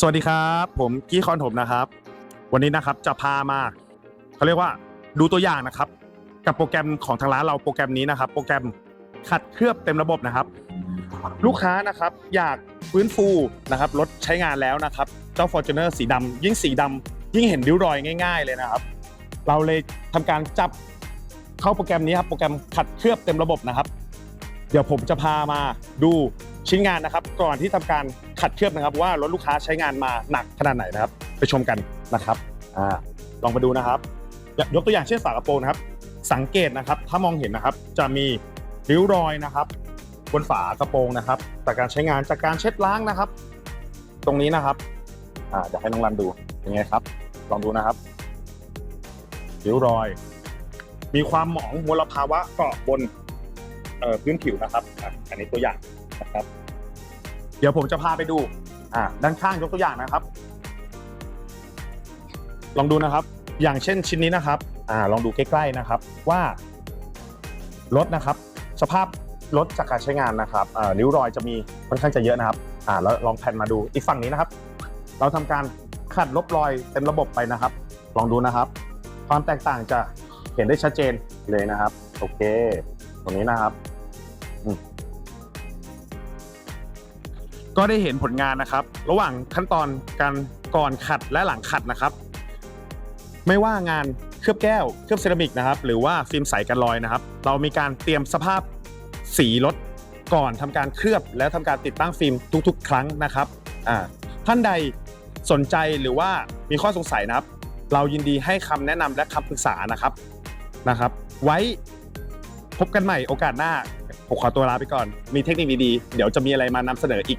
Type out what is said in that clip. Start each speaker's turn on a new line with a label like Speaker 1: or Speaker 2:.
Speaker 1: สวัสดีครับ ผมกี้คอนถมนะครับ วันนี้นะครับจะพามาเขาเรียกว่าดูตัวอย่างนะครับ กับโปรแกรมของทางร้านเราโปรแกรมนี้นะครับ โปรแกรมขัดเคลือบเต็มระบบนะครับ ลูกค้านะครับอยากฟื้นฟูนะครับรถใช้งานแล้วนะครับ เจ้า Fortuner สีดำยิ่งสีดำยิ่งเห็นริ้วรอยง่าย ๆ เลยนะครับ เราเลยทำการจับเข้าโปรแกรมนี้ครับโปรแกรมขัดเคลือบเต็มระบบนะครับ เดี๋ยวผมจะพามาดู ชิ้นงานนะครับ ก่อนที่ทำการขัดเคลือบนะครับ ว่ารถลูกค้าใช้งานมาหนักขนาดไหนนะครับ ไปชมกันนะครับอ่าลองมาดูนะครับยยกตัวอย่างเช่นฝากระโปรงนะครับ สังเกตนะครับ ถ้ามองเห็นนะครับ จะมีริ้วรอยนะครับบนฝากระโปรงนะครับจากการใช้งานจากการเช็ดล้างนะครับ ตรงนี้นะครับอ่าเดี๋ยวให้น้องรันดูยังไงครับ ลองดูนะครับริ้วรอย มีความหมองมลภาวะเกาะบนพื้นผิวนะครับ อันนี้ตัวอย่าง นะครับ เดี๋ยวผมจะพาไปดู อ่าด้านข้างยกตัวอย่างนะครับ ลองดูนะครับ อย่างเช่นชิ้นนี้นะครับ อ่า ลองดูใกล้ๆนะครับ ว่ารถนะครับ สภาพรถจากการใช้งานนะครับอ่าริ้วรอยจะมีค่อนข้างจะเยอะนะครับอ่าแล้วลองแผ่นมาดูอีกฝั่งนี้นะครับ เราทำการขัดลบรอยเต็มระบบไปนะครับ ลองดูนะครับ ความแตกต่างจะเห็นได้ชัดเจนเลยนะครับ โอเค ตรงนี้นะครับอื ก็ได้เห็นผลงานนะครับ ระหว่างขั้นตอนการก่อนขัดและหลังขัดนะครับ ไม่ว่างานเคลือบแก้วเคลือบเซรามิกนะครับ หรือว่าฟิล์มใสกันรอยนะครับ เรามีการเตรียมสภาพสีรถก่อนทำการเคลือบและทำการติดตั้งฟิล์มทุก ๆ ครั้งนะครับท่านใดสนใจหรือว่ามีข้อสงสัยนะครับ เรายินดีให้คำแนะนำและคำปรึกษานะครับนะครับ ไว้พบกันใหม่โอกาสหน้าผมขอตัวลาไปก่อน มีเทคนิคดีๆ เดี๋ยวจะมีอะไรมานำเสนออีก